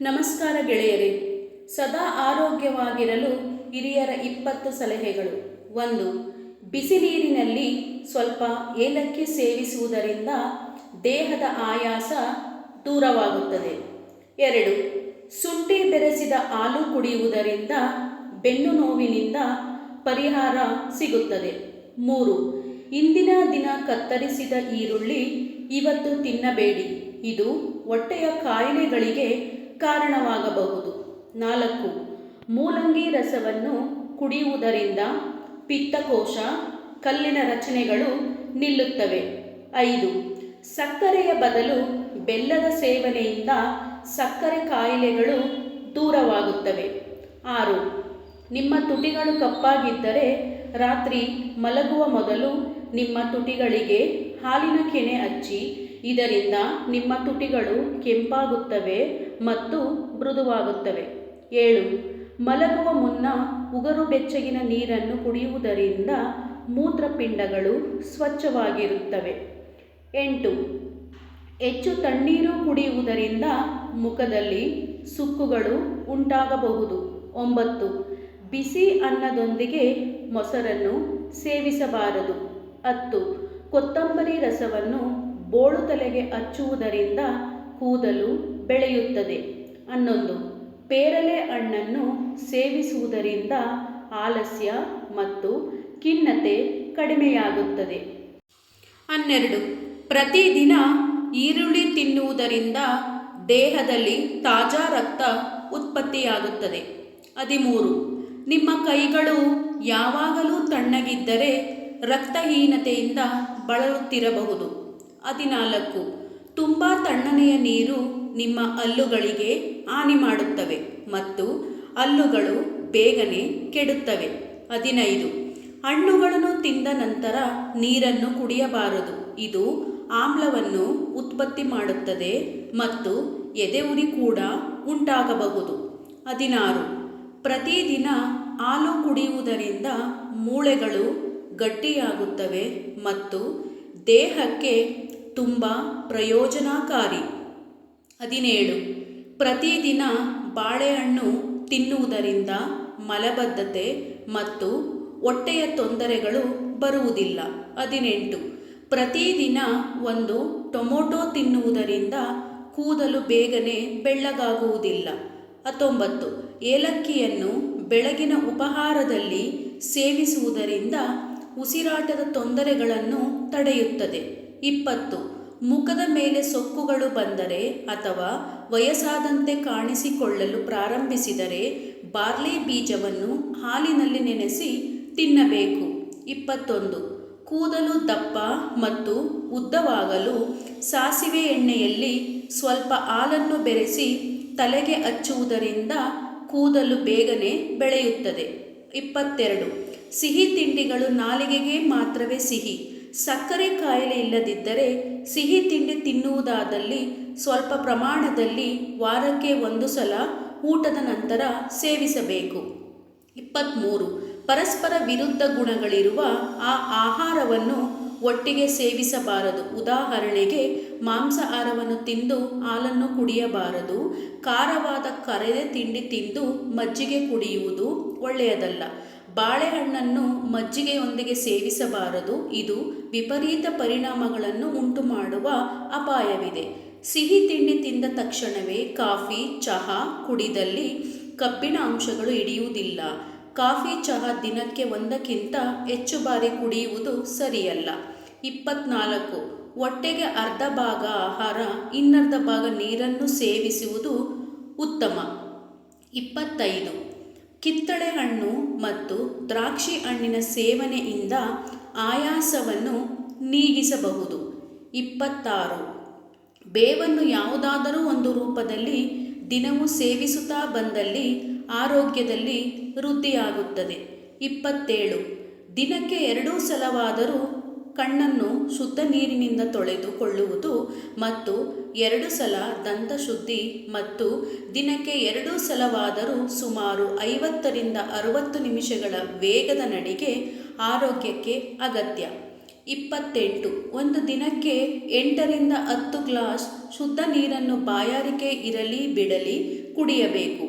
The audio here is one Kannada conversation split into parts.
ನಮಸ್ಕಾರ ಗೆಳೆಯರೇ, ಸದಾ ಆರೋಗ್ಯವಾಗಿರಲು ಹಿರಿಯರ ಇಪ್ಪತ್ತು ಸಲಹೆಗಳು. ಒಂದು, ಬಿಸಿ ನೀರಿನಲ್ಲಿ ಸ್ವಲ್ಪ ಏಲಕ್ಕಿ ಸೇವಿಸುವುದರಿಂದ ದೇಹದ ಆಯಾಸ ದೂರವಾಗುತ್ತದೆ. ಎರಡು ಶುಂಠಿ ಬೆರೆಸಿದ ಹಾಲು ಕುಡಿಯುವುದರಿಂದ ಬೆನ್ನು ನೋವಿನಿಂದ ಪರಿಹಾರ ಸಿಗುತ್ತದೆ. ಮೂರು, ಇಂದಿನ ದಿನ ಕತ್ತರಿಸಿದ ಈರುಳ್ಳಿ ಇವತ್ತು ತಿನ್ನಬೇಡಿ. ಇದು ಹೊಟ್ಟೆಯ ಕಾಯಿಲೆಗಳಿಗೆ ಕಾರಣವಾಗಬಹುದು. ನಾಲ್ಕು, ಮೂಲಂಗಿ ರಸವನ್ನು ಕುಡಿಯುವುದರಿಂದ ಪಿತ್ತಕೋಶ, ಕಲ್ಲಿನ ರಚನೆಗಳು ನಿಲ್ಲುತ್ತವೆ. ಐದು, ಸಕ್ಕರೆಯ ಬದಲು ಬೆಲ್ಲದ ಸೇವನೆಯಿಂದ ಸಕ್ಕರೆ ಕಾಯಿಲೆಗಳು ದೂರವಾಗುತ್ತವೆ. ಆರು, ನಿಮ್ಮ ತುಟಿಗಳು ಕಪ್ಪಾಗಿದ್ದರೆ ರಾತ್ರಿ ಮಲಗುವ ಮೊದಲು ನಿಮ್ಮ ತುಟಿಗಳಿಗೆ ಹಾಲಿನ ಕೆನೆ ಹಚ್ಚಿ ಇದರಿಂದ ನಿಮ್ಮ ತುಟಿಗಳು ಕೆಂಪಾಗುತ್ತವೆ ಮತ್ತು ಮೃದುವಾಗುತ್ತವೆ. ಏಳು. ಮಲಗುವ ಮುನ್ನ ಉಗುರು ಬೆಚ್ಚಗಿನ ನೀರನ್ನು ಕುಡಿಯುವುದರಿಂದ ಮೂತ್ರಪಿಂಡಗಳು ಸ್ವಚ್ಛವಾಗಿರುತ್ತವೆ. ಎಂಟು. ಹೆಚ್ಚು ತಣ್ಣೀರು ಕುಡಿಯುವುದರಿಂದ ಮುಖದಲ್ಲಿ ಸುಕ್ಕುಗಳು ಉಂಟಾಗಬಹುದು. ಒಂಬತ್ತು. ಬಿಸಿ ಅನ್ನದೊಂದಿಗೆ ಮೊಸರನ್ನು ಸೇವಿಸಬಾರದು. ಹತ್ತು. ಕೊತ್ತಂಬರಿ ರಸವನ್ನು ಬೋಳು ತಲೆಗೆ ಹಚ್ಚುವುದರಿಂದ ಕೂದಲು ಬೆಳೆಯುತ್ತದೆ. ಹನ್ನೊಂದು ಪೇರಲೆ ಹಣ್ಣನ್ನು ಸೇವಿಸುವುದರಿಂದ ಆಲಸ್ಯ ಮತ್ತು ಖಿನ್ನತೆ ಕಡಿಮೆಯಾಗುತ್ತದೆ. ಹನ್ನೆರಡು, ಪ್ರತಿದಿನ ಈರುಳ್ಳಿ ತಿನ್ನುವುದರಿಂದ ದೇಹದಲ್ಲಿ ತಾಜಾ ರಕ್ತ ಉತ್ಪತ್ತಿಯಾಗುತ್ತದೆ. ಹದಿಮೂರು, ನಿಮ್ಮ ಕೈಗಳು ಯಾವಾಗಲೂ ತಣ್ಣಗಿದ್ದರೆ ರಕ್ತಹೀನತೆಯಿಂದ ಬಳಲುತ್ತಿರಬಹುದು. ಹದಿನಾಲ್ಕು. ತುಂಬ ತಣ್ಣನೆಯ ನೀರು ನಿಮ್ಮ ಹಲ್ಲುಗಳಿಗೆ ಹಾನಿ ಮಾಡುತ್ತವೆ ಮತ್ತು ಹಲ್ಲುಗಳು ಬೇಗನೆ ಕೆಡುತ್ತವೆ. ಹದಿನೈದು. ಹಣ್ಣುಗಳನ್ನು ತಿಂದ ನಂತರ ನೀರನ್ನು ಕುಡಿಯಬಾರದು. ಇದು ಆಮ್ಲವನ್ನು ಉತ್ಪತ್ತಿ ಮಾಡುತ್ತದೆ ಮತ್ತು ಎದೆ ಉರಿ ಕೂಡ ಉಂಟಾಗಬಹುದು. ಹದಿನಾರು. ಪ್ರತಿದಿನ ಹಾಲು ಕುಡಿಯುವುದರಿಂದ ಮೂಳೆಗಳು ಗಟ್ಟಿಯಾಗುತ್ತವೆ ಮತ್ತು ದೇಹಕ್ಕೆ ತುಂಬ ಪ್ರಯೋಜನಕಾರಿ. ಹದಿನೇಳು. ಪ್ರತಿದಿನ ಬಾಳೆಹಣ್ಣು ತಿನ್ನುವುದರಿಂದ ಮಲಬದ್ಧತೆ ಮತ್ತು ಹೊಟ್ಟೆಯ ತೊಂದರೆಗಳು ಬರುವುದಿಲ್ಲ. ಹದಿನೆಂಟು. ಪ್ರತಿದಿನ ಒಂದು ಟೊಮೊಟೊ ತಿನ್ನುವುದರಿಂದ ಕೂದಲು ಬೇಗನೆ ಬೆಳ್ಳಗಾಗುವುದಿಲ್ಲ. ಹತ್ತೊಂಬತ್ತು. ಏಲಕ್ಕಿಯನ್ನು ಬೆಳಗಿನ ಉಪಹಾರದಲ್ಲಿ ಸೇವಿಸುವುದರಿಂದ ಉಸಿರಾಟದ ತೊಂದರೆಗಳನ್ನು ತಡೆಯುತ್ತದೆ. ಇಪ್ಪತ್ತು. ಮುಖದ ಮೇಲೆ ಸೊಕ್ಕುಗಳು ಬಂದರೆ ಅಥವಾ ವಯಸ್ಸಾದಂತೆ ಕಾಣಿಸಿಕೊಳ್ಳಲು ಪ್ರಾರಂಭಿಸಿದರೆ ಬಾರ್ಲಿ ಬೀಜವನ್ನು ಹಾಲಿನಲ್ಲಿ ನೆನೆಸಿ ತಿನ್ನಬೇಕು. ಇಪ್ಪತ್ತೊಂದು. ಕೂದಲು ದಪ್ಪ ಮತ್ತು ಉದ್ದವಾಗಲು ಸಾಸಿವೆ ಎಣ್ಣೆಯಲ್ಲಿ ಸ್ವಲ್ಪ ಹಾಲನ್ನು ಬೆರೆಸಿ ತಲೆಗೆ ಹಚ್ಚುವುದರಿಂದ ಕೂದಲು ಬೇಗನೆ ಬೆಳೆಯುತ್ತದೆ. ಇಪ್ಪತ್ತೆರಡು. ಸಿಹಿ ತಿಂಡಿಗಳು ನಾಲಿಗೆಗೆ ಮಾತ್ರವೇ ಸಿಹಿ. ಸಕ್ಕರೆ ಕಾಯಿಲೆ ಇಲ್ಲದಿದ್ದರೆ ಸಿಹಿ ತಿಂಡಿ ತಿನ್ನುವುದಾದಲ್ಲಿ ಸ್ವಲ್ಪ ಪ್ರಮಾಣದಲ್ಲಿ ವಾರಕ್ಕೆ ಒಂದು ಸಲ ಊಟದ ನಂತರ ಸೇವಿಸಬೇಕು. ಇಪ್ಪತ್ತ್ಮೂರು ಪರಸ್ಪರ ವಿರುದ್ಧ ಗುಣಗಳಿರುವ ಆ ಆಹಾರವನ್ನು ಒಟ್ಟಿಗೆ ಸೇವಿಸಬಾರದು. ಉದಾಹರಣೆಗೆ, ಮಾಂಸಾಹಾರವನ್ನು ತಿಂದು ಹಾಲನ್ನು ಕುಡಿಯಬಾರದು. ಖಾರವಾದ ಕರೆದ ತಿಂಡಿ ತಿಂದು ಮಜ್ಜಿಗೆ ಕುಡಿಯುವುದು ಒಳ್ಳೆಯದಲ್ಲ. ಬಾಳೆಹಣ್ಣನ್ನು ಮಜ್ಜಿಗೆಯೊಂದಿಗೆ ಸೇವಿಸಬಾರದು. ಇದು ವಿಪರೀತ ಪರಿಣಾಮಗಳನ್ನು ಉಂಟು ಮಾಡುವ ಅಪಾಯವಿದೆ. ಸಿಹಿ ತಿಂಡಿ ತಿಂದ ತಕ್ಷಣವೇ ಕಾಫಿ, ಚಹಾ, ಕುಡಿದಲ್ಲಿ ಕಬ್ಬಿಣ ಅಂಶಗಳು ಹಿಡಿಯುವುದಿಲ್ಲ. ಕಾಫಿ, ಚಹಾ ದಿನಕ್ಕೆ ಒಂದಕ್ಕಿಂತ ಹೆಚ್ಚು ಬಾರಿ ಕುಡಿಯುವುದು ಸರಿಯಲ್ಲ. ಇಪ್ಪತ್ನಾಲ್ಕು. ಹೊಟ್ಟೆಗೆ ಅರ್ಧ ಭಾಗ ಆಹಾರ, ಇನ್ನರ್ಧ ಭಾಗ ನೀರನ್ನು ಸೇವಿಸುವುದು ಉತ್ತಮ. ಇಪ್ಪತ್ತೈದು. ಕಿತ್ತಳೆ ಹಣ್ಣು ಮತ್ತು ದ್ರಾಕ್ಷಿ ಹಣ್ಣಿನ ಸೇವನೆಯಿಂದ ಆಯಾಸವನ್ನು ನೀಗಿಸಬಹುದು. ಇಪ್ಪತ್ತಾರು. ಬೇವನ್ನು ಯಾವುದಾದರೂ ಒಂದು ರೂಪದಲ್ಲಿ ದಿನವೂ ಸೇವಿಸುತ್ತಾ ಬಂದಲ್ಲಿ ಆರೋಗ್ಯದಲ್ಲಿ ವೃದ್ಧಿಯಾಗುತ್ತದೆ. ಇಪ್ಪತ್ತೇಳು. ದಿನಕ್ಕೆ ಎರಡೂ ಸಲವಾದರೂ ಕಣ್ಣನ್ನು ಶುದ್ಧ ನೀರಿನಿಂದ ತೊಳೆದುಕೊಳ್ಳುವುದು ಮತ್ತು ಎರಡು ಸಲ ದಂತ ಶುದ್ಧಿ ಮತ್ತು ದಿನಕ್ಕೆ ಎರಡು ಸಲವಾದರೂ ಸುಮಾರು ಐವತ್ತರಿಂದ ಅರುವತ್ತು ನಿಮಿಷಗಳ ವೇಗದ ನಡಿಗೆ ಆರೋಗ್ಯಕ್ಕೆ ಅಗತ್ಯ. ಇಪ್ಪತ್ತೆಂಟು. ಒಂದು ದಿನಕ್ಕೆ ಎಂಟರಿಂದ ಹತ್ತು ಗ್ಲಾಸ್ ಶುದ್ಧ ನೀರನ್ನು ಬಾಯಾರಿಕೆ ಇರಲಿ ಬಿಡಲಿ ಕುಡಿಯಬೇಕು.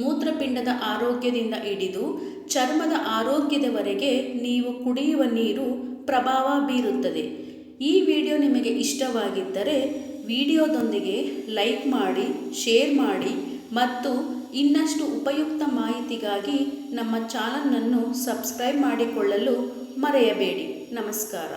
ಮೂತ್ರಪಿಂಡದ ಆರೋಗ್ಯದಿಂದ ಹಿಡಿದು ಚರ್ಮದ ಆರೋಗ್ಯದವರೆಗೆ ನೀವು ಕುಡಿಯುವ ನೀರು ಪ್ರಭಾವ ಬೀರುತ್ತದೆ. ಈ ವಿಡಿಯೋ ನಿಮಗೆ ಇಷ್ಟವಾಗಿದ್ದರೆ ವಿಡಿಯೋದೊಂದಿಗೆ ಲೈಕ್ ಮಾಡಿ, ಶೇರ್ ಮಾಡಿ ಮತ್ತು ಇನ್ನಷ್ಟು ಉಪಯುಕ್ತ ಮಾಹಿತಿಗಾಗಿ ನಮ್ಮ ಚಾನಲನ್ನು ಸಬ್ಸ್ಕ್ರೈಬ್ ಮಾಡಿಕೊಳ್ಳಲು ಮರೆಯಬೇಡಿ. ನಮಸ್ಕಾರ.